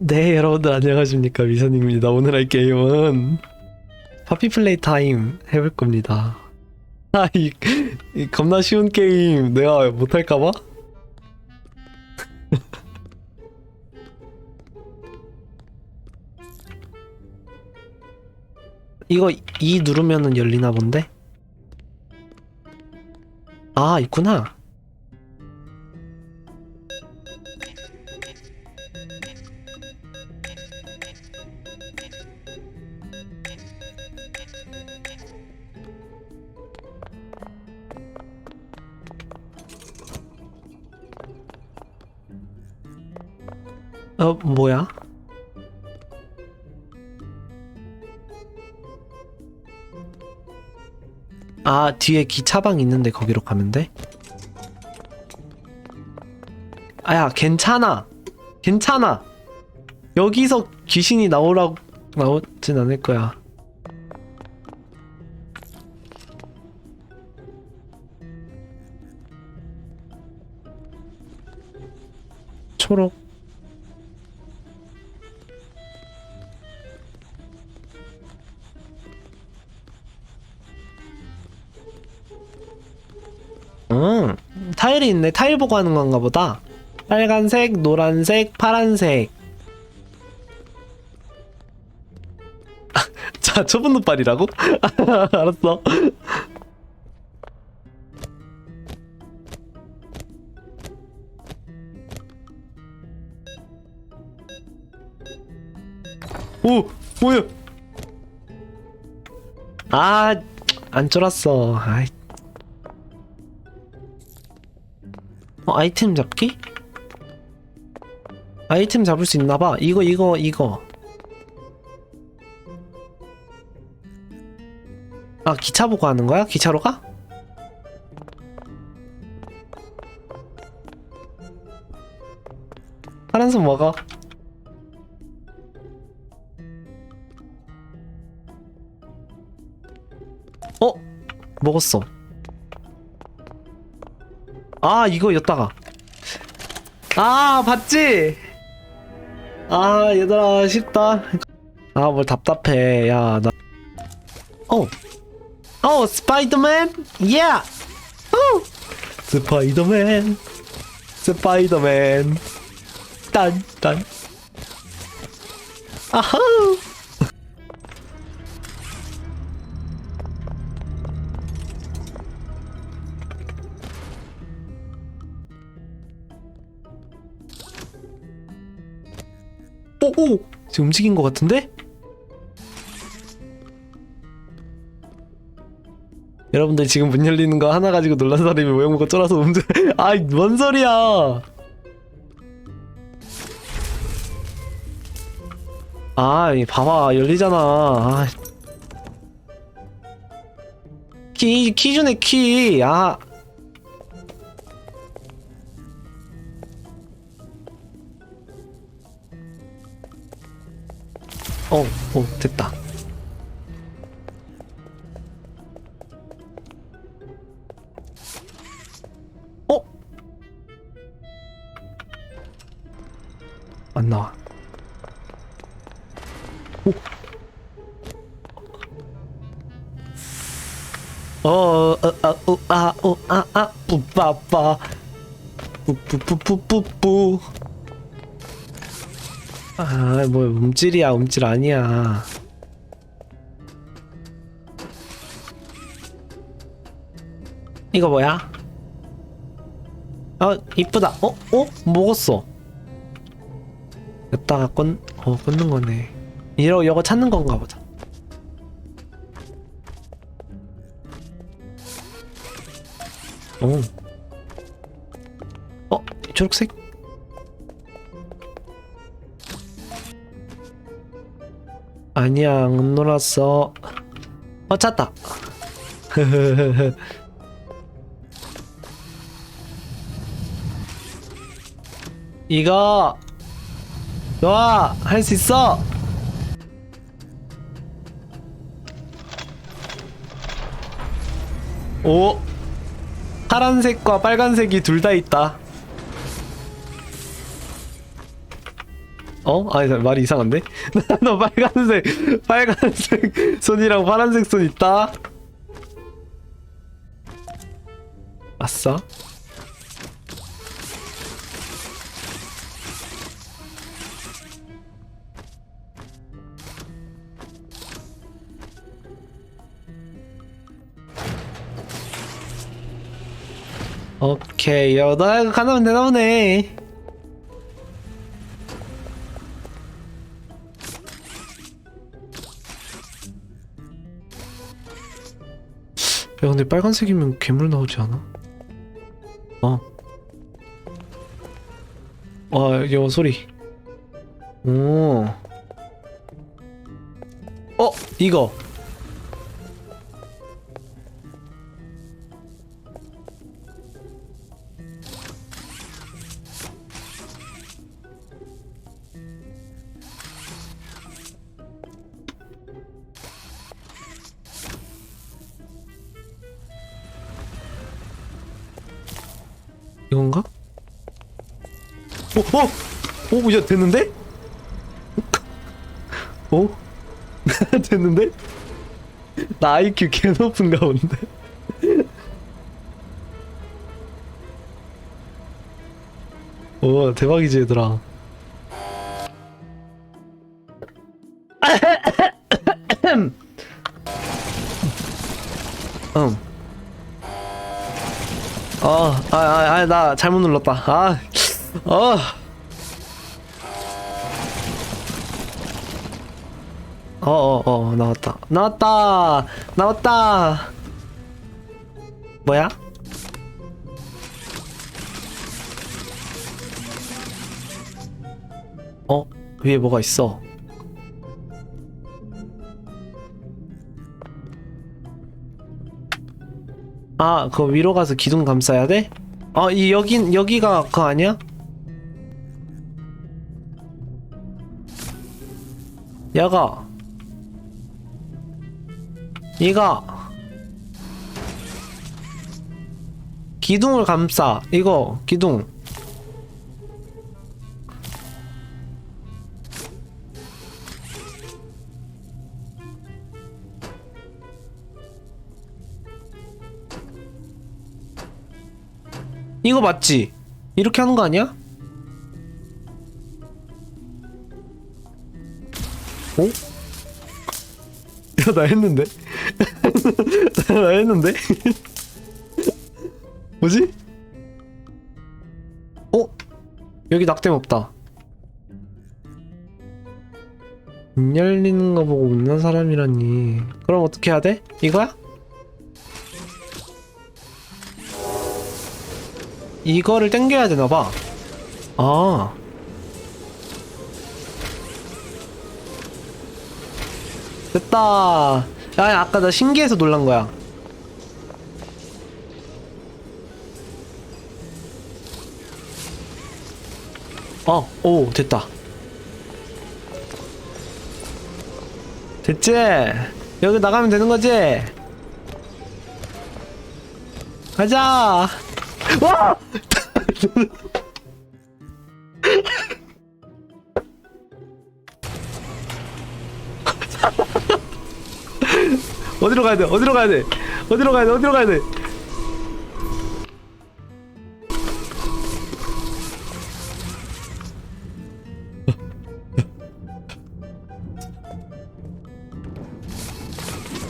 네 여러분들 안녕하십니까 미선입니다 오늘 할 게임은 파피 플레이 타임 해볼 겁니다 아이 이 겁나 쉬운 게임 내가 못할까봐? 이거 E 누르면은 열리나 본데? 아 있구나 어 뭐야? 아 뒤에 기차방 있는데 거기로 가면 돼? 아야 괜찮아 괜찮아 여기서 귀신이 나오라고 나오진 않을 거야 초록 타일이 있네. 타일 보고 하는 건가 보다. 빨간색, 노란색, 파란색. 자, 초분 눈발이라고? 알았어. 오, 뭐야? 아, 안 쫄았어. 아이. 어, 아이템 잡기? 아이템 잡을 수 있나봐. 이거, 이거, 이거. 아, 기차 보고 하는 거야? 기차로 가? 파란색 먹어. 어? 먹었어. 아 이거 였다가. 아 봤지? 아 얘들아 쉽다. 아 뭘 답답해. 야 나. 어. 어 스파이더맨? 예 오! 스파이더맨. 스파이더맨. 딴딴. 아하 오오 지금 움직인 것 같은데? 여러분들 지금 문 열리는 거 하나 가지고 놀란 사람이 모형 보고 쫄아서 움직 아이 뭔 소리야 아이 봐봐 열리잖아 아. 키, 키 주네 키 아. 어, 어, 됐다. 어? 안 나와. 오. 어, 어, 아, 어, 아, 어, 아, 아, 뿌빠빠. 뿌뿌뿌뿌뿌뿌. 아, 뭐 움찔이야, 움찔 아니야. 이거 뭐야? 어, 이쁘다. 어, 어, 먹었어. 여기다가 꽂, 어, 꽂는 거네. 이러, 이거 찾는 건가 보자. 오. 어, 초록색? 아니야 안 놀았어 어 찾다. 이거 좋아 할수 있어. 오 파란색과 빨간색이 둘 다 있다 어? 아니 말이 이상한데? 너 빨간색 빨간색 손이랑 파란색 손 있다. 아싸. 오케이 이거 가나면 되나 보네. 근데 빨간색이면 괴물 나오지 않아? 어. 와 이거 소리. 오. 어 이거. 이건가? 오, 오, 오, 야 됐는데? 오, 됐는데? 나 IQ 개 높은가 본데. 오, 대박이지 얘들아. 나 잘못 눌렀다. 아, 어. 어, 어, 어, 나왔다. 나왔다! 나왔다! 뭐야? 어? 위에 뭐가 있어? 아, 그 위로 가서 기둥 감싸야 돼? 아, 이 여긴 여기가 그거 아니야? 야가. 이가. 기둥을 감싸. 이거 기둥 이거 맞지? 이렇게 하는 거 아니야? 어? 야, 나 했는데? 나 했는데? 뭐지? 어? 여기 낙뎀 없다. 문 열리는 거 보고 웃는 사람이라니. 그럼 어떻게 해야 돼? 이거야? 이거를 당겨야 되나봐. 아. 됐다. 야, 아까 나 신기해서 놀란 거야. 어, 오, 됐다. 됐지? 여기 나가면 되는 거지? 가자! 와! 어디로 가야 돼? 어디로 가야 돼? 어디로 가야 돼? 어디로 가야 돼?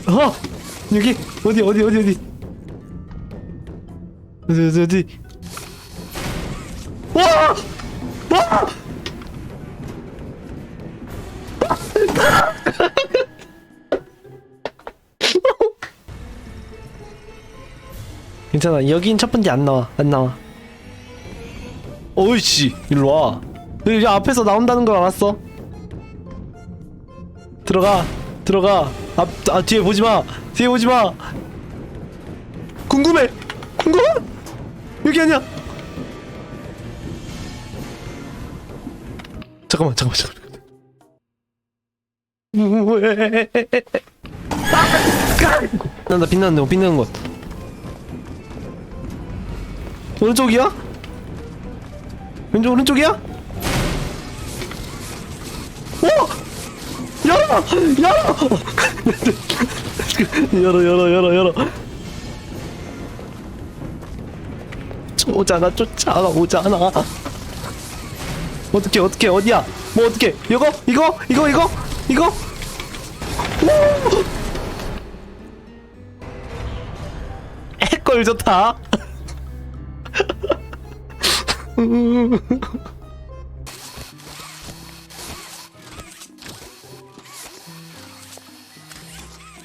어! 여기 어디 어디 어디 어디 어디 어디 와! 와! 괜찮아. 여긴 첫 번째 안 나와. 안 나와. 어이씨 일로 와. 여기 앞에서 나온다는 걸 알았어. 들어가. 들어가. 앞 아, 뒤에 보지 마. 뒤에 보지 마. 궁금해 궁금해 아니야 잠깐만 잠깐만 잠깐만 왜? 나, 나 빛나는 것 오른쪽이야? 왼쪽 오른쪽이야? 열어! 열어! 열어 열어 열어 열어 오잖아 쫓아오잖아. 어떻게 어떻게 어디야? 뭐 어떻게 이거? 이거? 이거? 이거? 이거? 오! 핵걸 좋다.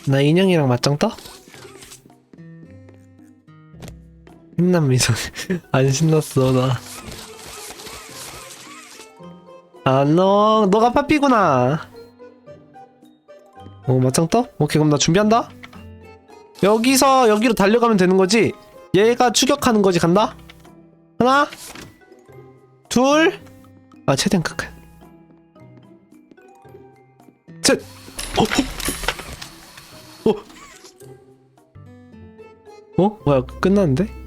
나 인형이랑 맞짱 떠? 힘난 미소 안 신났어 나 안녕 너가 파피구나 어 맞짱 떠? 오케이 그럼 나 준비한다 여기서 여기로 달려가면 되는 거지 얘가 추격하는 거지 간다 하나 둘 아 최대한 가까이 셋 어, 어. 어? 어? 뭐야 끝났는데?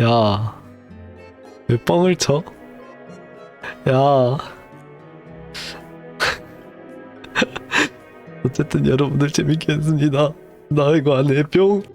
야, 왜 뻥을 쳐? 야. 어쨌든 여러분들 재밌게 했습니다. 나 이거 안 해, 뿅.